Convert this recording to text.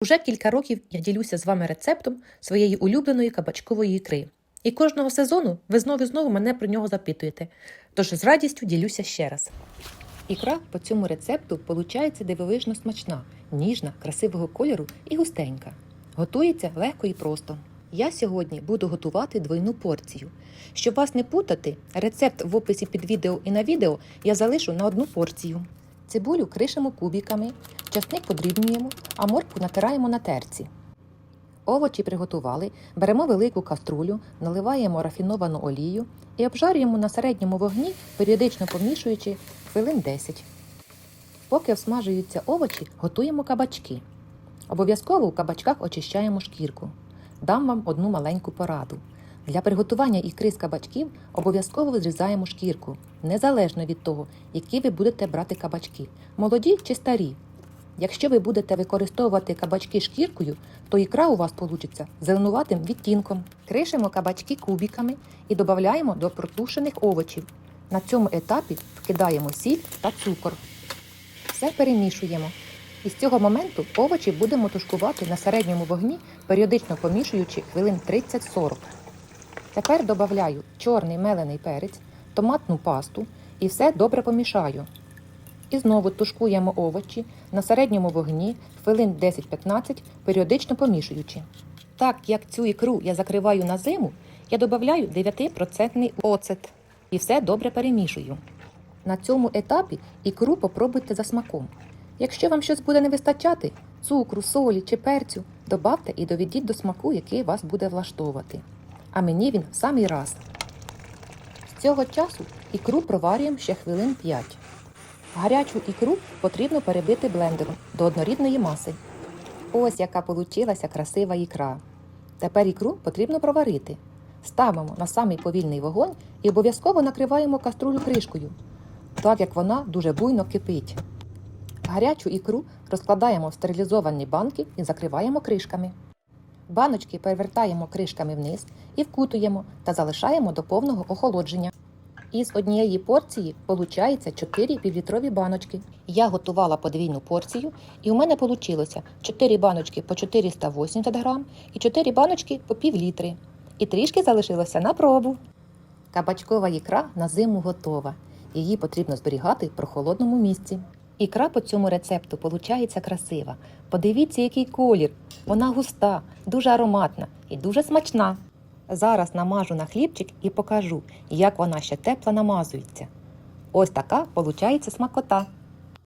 Уже кілька років я ділюся з вами рецептом своєї улюбленої кабачкової ікри. І кожного сезону ви знову і знову мене про нього запитуєте. Тож з радістю ділюся ще раз. Ікра по цьому рецепту получається дивовижно смачна, ніжна, красивого кольору і густенька. Готується легко і просто. Я сьогодні буду готувати двойну порцію. Щоб вас не путати, рецепт в описі під відео і на відео я залишу на одну порцію. Цибулю кришимо кубиками, часник подрібнюємо, а моркву натираємо на терці. Овочі приготували, беремо велику каструлю, наливаємо рафіновану олію і обжарюємо на середньому вогні, періодично помішуючи хвилин 10. Поки всмажуються овочі, готуємо кабачки. Обов'язково у кабачках очищаємо шкірку. Дам вам одну маленьку пораду. Для приготування ікри з кабачків обов'язково зрізаємо шкірку, незалежно від того, які ви будете брати кабачки молоді чи старі. Якщо ви будете використовувати кабачки шкіркою, то ікра у вас получиться зеленуватим відтінком. Кришимо кабачки кубиками і додаємо до протушених овочів. На цьому етапі вкидаємо сіль та цукор. Все перемішуємо. І з цього моменту овочі будемо тушкувати на середньому вогні, періодично помішуючи хвилин 30-40. Тепер додаю чорний мелений перець, томатну пасту і все добре помішаю. І знову тушкуємо овочі на середньому вогні хвилин 10-15, періодично помішуючи. Так як цю ікру я закриваю на зиму, я додаю 9% оцет і все добре перемішую. На цьому етапі ікру попробуйте за смаком. Якщо вам щось буде не вистачати, цукру, солі чи перцю, добавте і доведіть до смаку, який вас буде влаштовувати. А мені він в самий раз. З цього часу ікру проварюємо ще хвилин 5. Гарячу ікру потрібно перебити блендером до однорідної маси. Ось яка получилася красива ікра. Тепер ікру потрібно проварити. Ставимо на самий повільний вогонь і обов'язково накриваємо каструлю кришкою, так як вона дуже буйно кипить. Гарячу ікру розкладаємо в стерилізовані банки і закриваємо кришками. Баночки перевертаємо кришками вниз і вкутуємо та залишаємо до повного охолодження. Із однієї порції виходить 4 півлітрові баночки. Я готувала подвійну порцію, і у мене вийшло 4 баночки по 480 грам і 4 баночки по пів літри. І трішки залишилося на пробу. Кабачкова ікра на зиму готова. Її потрібно зберігати в прохолодному місці. Ікра по цьому рецепту виходить красива. Подивіться, який колір. Вона густа, дуже ароматна і дуже смачна. Зараз намажу на хлібчик і покажу, як вона ще тепла намазується. Ось така получається смакота.